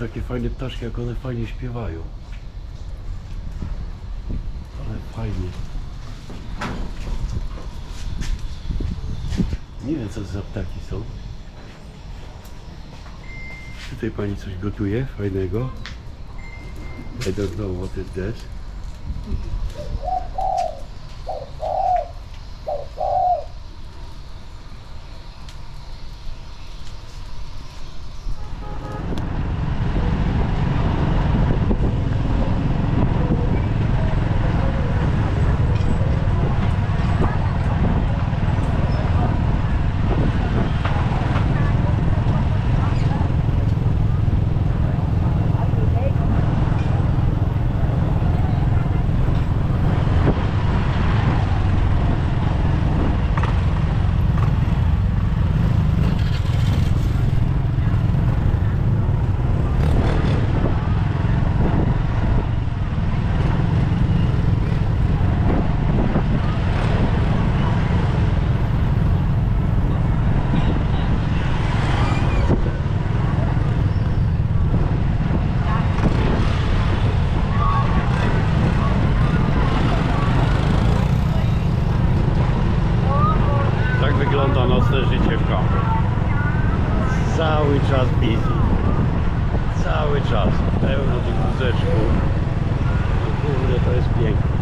takie fajne ptaszki, jak one fajnie śpiewają. Ale fajnie. Nie wiem co to za ptaki są. Tutaj pani coś gotuje fajnego. I don't know what is that. Tak wygląda nocne życie w kampie. Cały czas busy. Cały czas. Pełno tych wózeczków. No kurde, to jest piękne.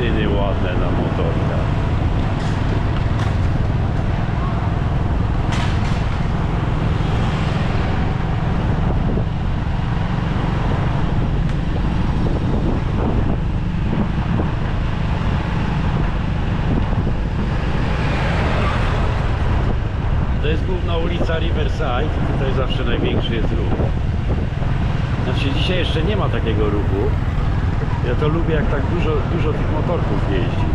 Ładne na motorkach. To jest główna ulica Riverside, tutaj zawsze największy jest ruch. Znaczy dzisiaj jeszcze nie ma takiego ruchu. Ja to lubię jak tak dużo, dużo tych motorków jeździ.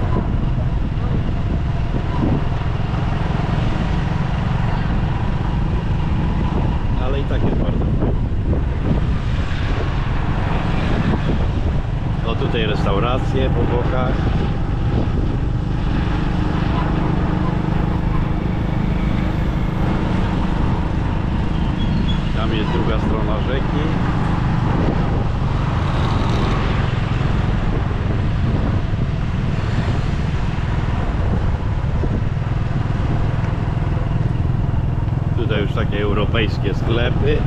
Ale i tak jest bardzo. O tutaj restauracje po bokach. Tam jest druga strona rzeki. Tutaj już takie europejskie sklepy.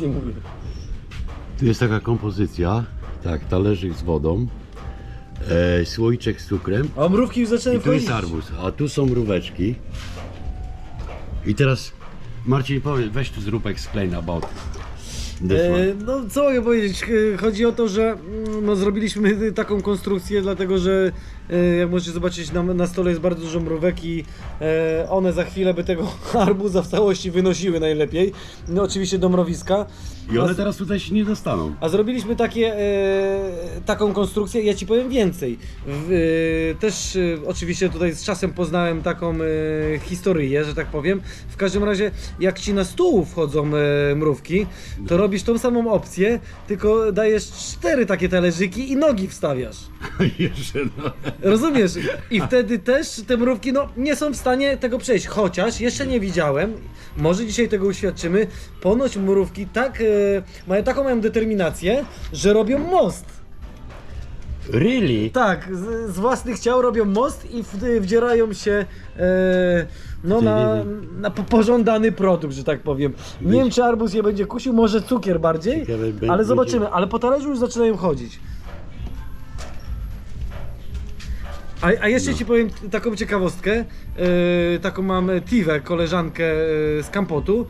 Nie mówię. Tu jest taka kompozycja, tak, talerzyk z wodą, e, słoiczek z cukrem A mrówki już zaczynają i tu jest arbuz, a tu są mróweczki. I teraz Marcin powiedz, weź tu zrób explain about this one. E, no co mogę powiedzieć, E, chodzi o to, że mm, no, zrobiliśmy taką konstrukcję, dlatego że jak możecie zobaczyć na, na stole jest bardzo dużo mrówek i e, one za chwilę by tego arbuza w całości wynosiły najlepiej, no oczywiście do mrowiska. I one teraz tutaj się nie dostaną. A zrobiliśmy takie, e, taką konstrukcję, ja ci powiem więcej. E, też oczywiście tutaj z czasem poznałem taką historię, że tak powiem. W każdym razie, jak ci na stół wchodzą mrówki, to robisz tą samą opcję, tylko dajesz cztery takie talerzyki i nogi wstawiasz. Jeszcze no. Rozumiesz? I wtedy też te mrówki no, nie są w stanie tego przejść. Chociaż jeszcze nie widziałem, może dzisiaj tego uświadczymy, ponoć mrówki tak, e, mają taką mają determinację, że robią most. Really? Tak, z, z własnych ciał robią most i w, wdzierają się e, no, na, na po- pożądany produkt, że tak powiem. Nie wiem, czy arbuz je będzie kusił, może cukier bardziej, Ciekawe, będzie- ale zobaczymy. Ale po talerzu już zaczynają chodzić. A, a jeszcze ci powiem taką ciekawostkę. Yy, taką mam Tivę, koleżankę yy, z Kampotu.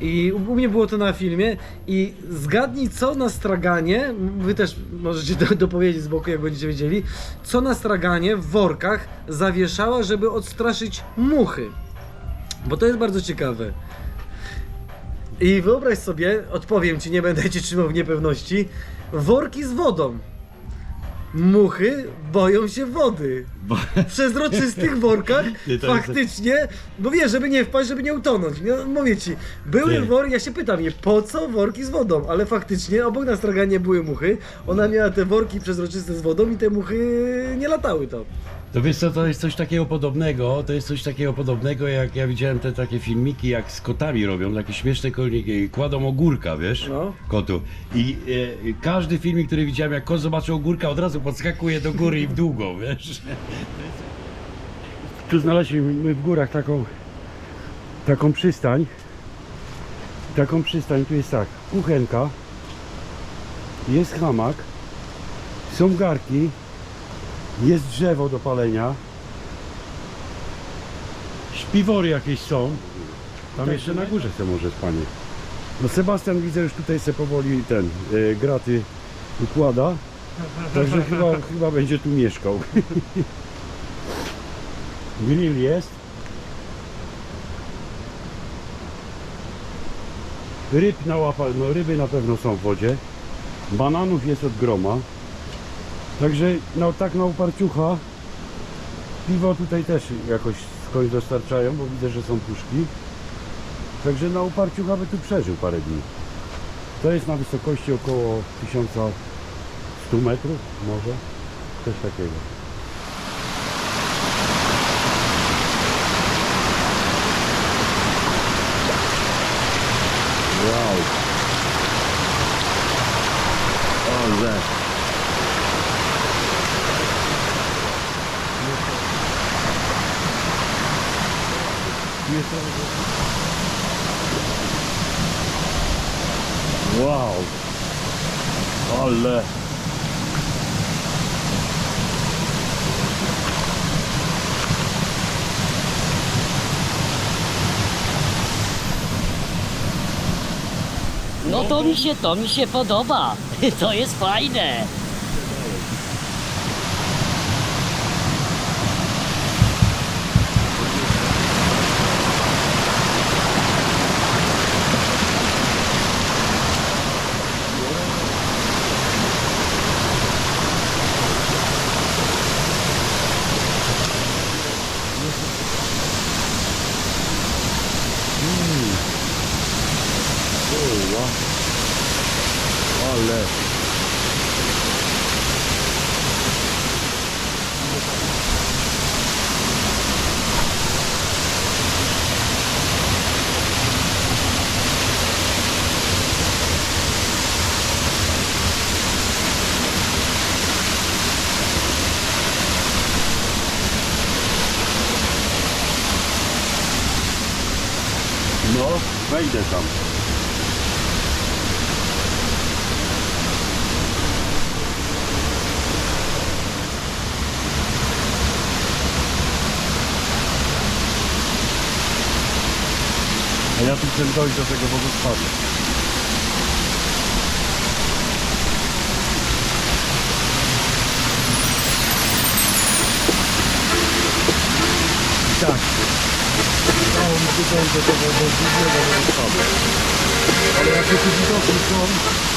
I u, u mnie było to na filmie. I zgadnij, co na straganie, wy też możecie do, dopowiedzieć z boku, jak będziecie wiedzieli, co na straganie w workach zawieszała, żeby odstraszyć muchy. Bo to jest bardzo ciekawe. I wyobraź sobie, odpowiem ci, nie będę cię trzymał w niepewności, worki z wodą. Muchy boją się wody. Bo, W przezroczystych workach Ty, to jest- faktycznie, bo wiesz, żeby nie wpaść, żeby nie utonąć. No, mówię ci, były Ty. ja się pytam je, po co worki z wodą? Ale faktycznie obok na straganie były muchy, ona miała te worki przezroczyste z wodą i te muchy nie latały tam. To wiesz co, to jest coś takiego podobnego, to jest coś takiego podobnego jak ja widziałem te takie filmiki jak z kotami robią, takie śmieszne kolniki, kładą ogórka, wiesz, No. kotu. I e, każdy filmik, który widziałem, jak kot zobaczył ogórka, od razu podskakuje do góry i w długo, wiesz. Tu znaleźliśmy w górach taką, taką przystań. Taką przystań, tu jest tak, kuchenka, jest hamak, są garki, jest drzewo do palenia, śpiwory jakieś są, tam jeszcze na górze se może spanie. No Sebastian widzę już tutaj se powoli ten, e, graty układa, także chyba, chyba będzie tu mieszkał. Grill jest. Ryb na łapa, no ryby na pewno są w wodzie. Bananów jest od groma. Także no tak na uparciucha. Piwo tutaj też jakoś skądś dostarczają, bo widzę, że są puszki. Także na uparciucha by tu przeżył parę dni. To jest na wysokości około 1100 metrów, może. Coś takiego. Wow. Wow. Ale. No to mi się, to mi się podoba. To jest fajne. tam. A ja tu chcę dojść do tego wodospadku. Udało mi się dojść do tego wodospadu. Ale jakie tu widoki są,